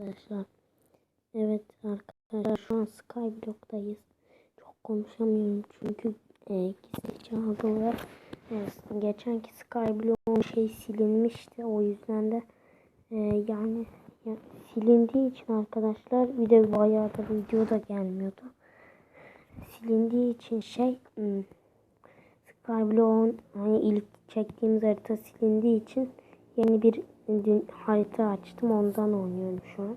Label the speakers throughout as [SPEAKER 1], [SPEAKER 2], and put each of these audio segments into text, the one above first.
[SPEAKER 1] arkadaşlar. Evet arkadaşlar şu an Skyblock'tayız. Çok konuşamıyorum çünkü e, gizlice aldılar. Evet, geçenki Skyblock'un şey silinmişti. O yüzden de e, yani ya, silindiği için arkadaşlar bir de bayağı da video da gelmiyordu. Silindiği için şey hmm, Skyblock'un hani ilk çektiğimiz harita silindiği için yeni bir dün harita açtım ondan oynuyorum şu an.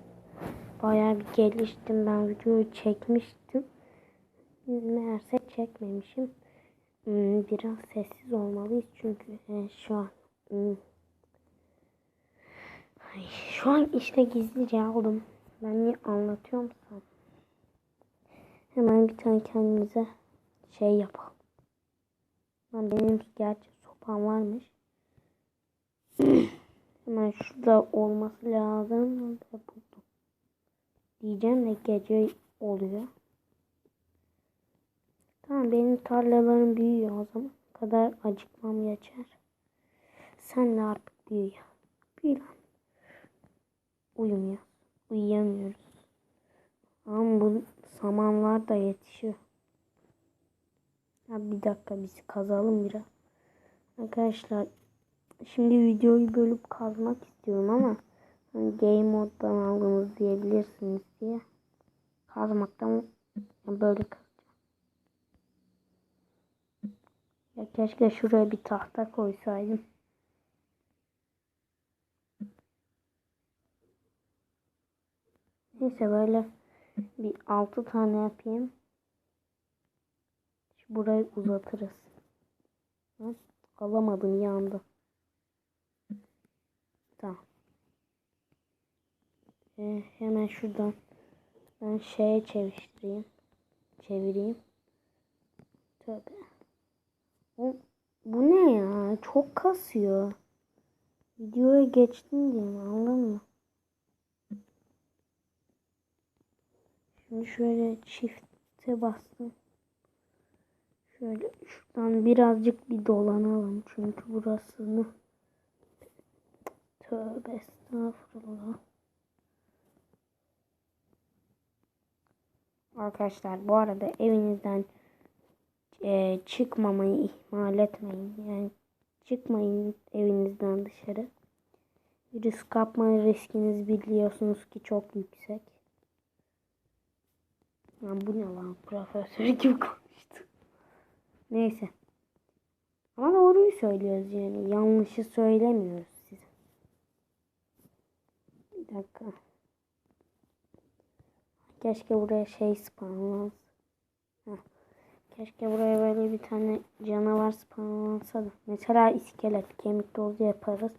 [SPEAKER 1] Bayağı bir geliştim ben videoyu çekmiştim. Meğerse çekmemişim. Hmm, Biraz sessiz olmalıyız çünkü e, şu an hmm, şu an işte gizlice aldım. Ben niye anlatıyorum sana? Hemen bir tane kendimize şey yapalım. Lan benim gerçi sopam varmış. Hemen şurada olması lazım. Diyeceğim de gece oluyor. Tamam benim tarlalarım büyüyor o zaman. O kadar acıkmam geçer. Sen de artık büyü. Büyü lan. Uyumuyor. Uyuyamıyoruz. Ama bu samanlar da yetişiyor. Ya bir dakika biz kazalım biraz. Arkadaşlar şimdi videoyu bölüp kazmak istiyorum ama hani game moddan aldınız diyebilirsiniz diye kazmaktan böyle kazacağım. Ya keşke şuraya bir tahta koysaydım. Neyse böyle bir altı tane yapayım. Burayı uzatırız. Alamadım yandı. Tamam. Ee, hemen şuradan ben şeye çevireyim. Çevireyim. Tövbe. Bu, bu ne ya? Çok kasıyor. Videoya geçtim diye mi? Anladın mı? Şimdi şöyle çifte bastım. Şöyle şuradan birazcık bir dolanalım. Çünkü burasını tövbe estağfurullah. Arkadaşlar bu arada evinizden e, çıkmamayı ihmal etmeyin. Yani çıkmayın evinizden dışarı. Risk kapma riskiniz biliyorsunuz ki çok yüksek. Lan bu ne lan profesör gibi konuştu. Neyse. Ama doğruyu söylüyoruz yani. Yanlışı söylemiyoruz size. Bir dakika. Keşke buraya şey spawnlansın. Keşke buraya böyle bir tane canavar spawnlansa da. Mesela iskelet, kemik dozu yaparız.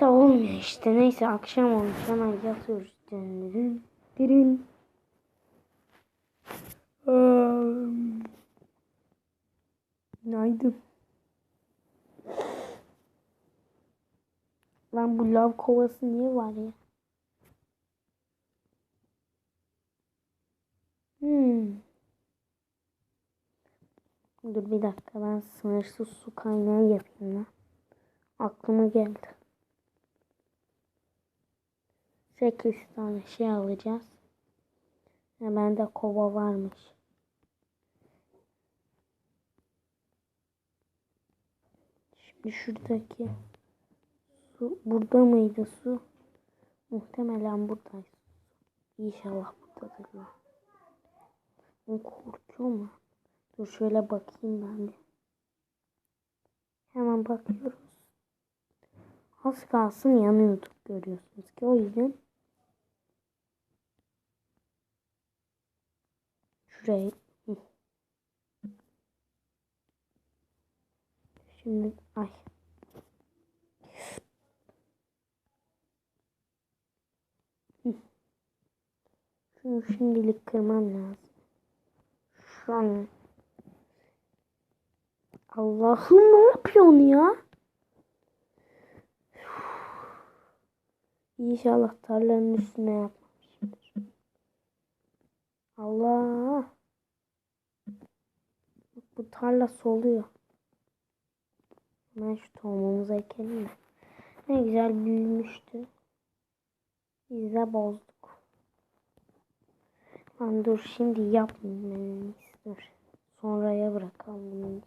[SPEAKER 1] Da olmuyor işte. Neyse akşam olmuş. Hemen yatıyoruz. Derin. Derin. Günaydın. Lan bu lav kovası niye var ya? Hmm. Dur bir dakika ben sınırsız su kaynağı yapayım lan. Aklıma geldi. 8 tane şey alacağız. Ya bende kova varmış. Şimdi şuradaki su burada mıydı su? Muhtemelen buradaydı. İnşallah buradadır. Ben korkuyorum? Dur şöyle bakayım ben bir. Hemen bakıyoruz. Az kalsın yanıyorduk görüyorsunuz ki o yüzden şuraya şimdi ay şunu şimdilik kırmam lazım şu an Allah'ım ne yapıyorsun ya? İnşallah tarlanın üstüne yapmamışımdır. Allah. Bu tarla soluyor. Hemen şu tohumumuzu ekelim de. Ne güzel büyümüştü. Biz de bozduk. Lan dur şimdi yapmayayım dur. Sonraya bırakalım bunu.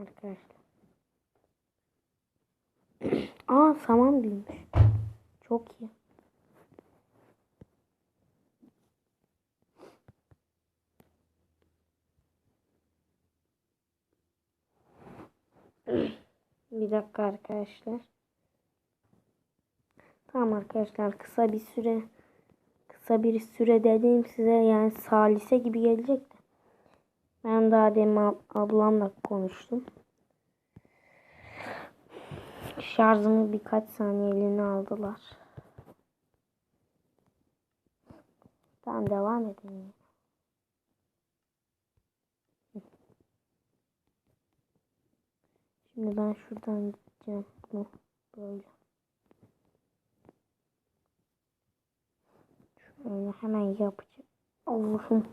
[SPEAKER 1] Arkadaşlar. Aa saman büyümüş. Çok iyi. Bir dakika arkadaşlar. Tamam arkadaşlar kısa bir süre kısa bir süre dediğim size yani salise gibi gelecek de. Ben daha demin ab- ablamla konuştum. Şarjımı birkaç saniyeliğine aldılar. Tamam devam edelim. Şimdi ben şuradan gideceğim. Böyle. Şöyle hemen yapacağım. Allah'ım.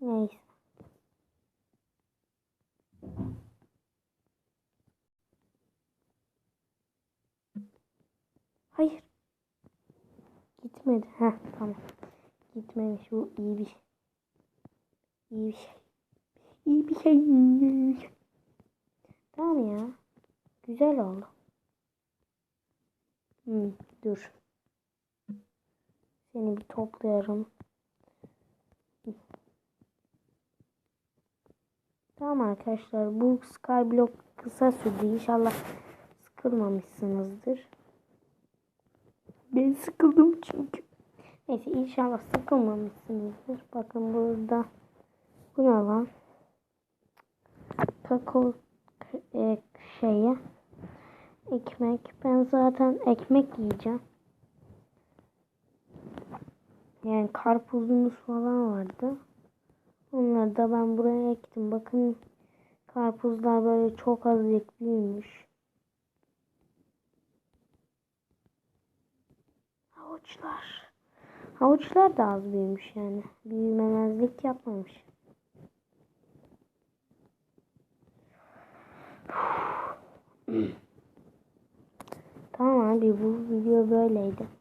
[SPEAKER 1] Neyse. Hayır. Gitmedi. Heh tamam. Gitmemiş. Bu. İyi bir şey. İyi bir şey. İyi bir şey. Tamam ya. Güzel oldu. Hmm, dur. Seni bir toplayalım. Tamam arkadaşlar bu Skyblock kısa sürdü. İnşallah sıkılmamışsınızdır. Ben sıkıldım çünkü. Neyse inşallah sıkılmamışsınızdır. Bakın burada bu ne lan? Kakao e, şeye ekmek. Ben zaten ekmek yiyeceğim. Yani karpuzumuz falan vardı. Onları da ben buraya ektim. Bakın karpuzlar böyle çok azıcık büyümüş. Havuçlar. Havuçlar da az büyümüş yani. Büyümemezlik yapmamış. Tamam abi bu video böyleydi.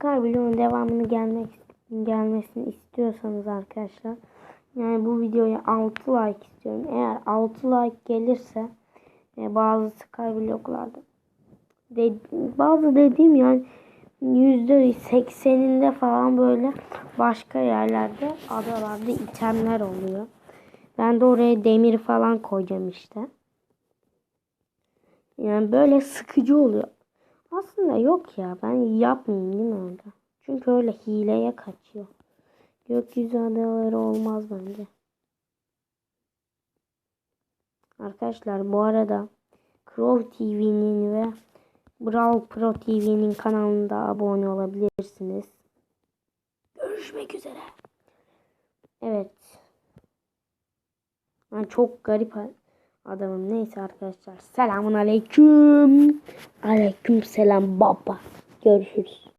[SPEAKER 1] Skyblock'un devamını gelmek gelmesini istiyorsanız arkadaşlar yani bu videoya 6 like istiyorum. Eğer 6 like gelirse e, bazı Skyblock'larda de, bazı dediğim yani %80'inde falan böyle başka yerlerde adalarda itemler oluyor. Ben de oraya demir falan koyacağım işte. Yani böyle sıkıcı oluyor. Aslında yok ya ben yapmayayım değil mi orada? Çünkü öyle hileye kaçıyor. Gökyüzü adaları olmaz bence. Arkadaşlar bu arada Crow TV'nin ve Brawl Pro TV'nin kanalında abone olabilirsiniz. Görüşmek üzere. Evet. Ben çok garip adamım. Neyse arkadaşlar. Selamun aleyküm. Aleyküm selam baba. Görüşürüz.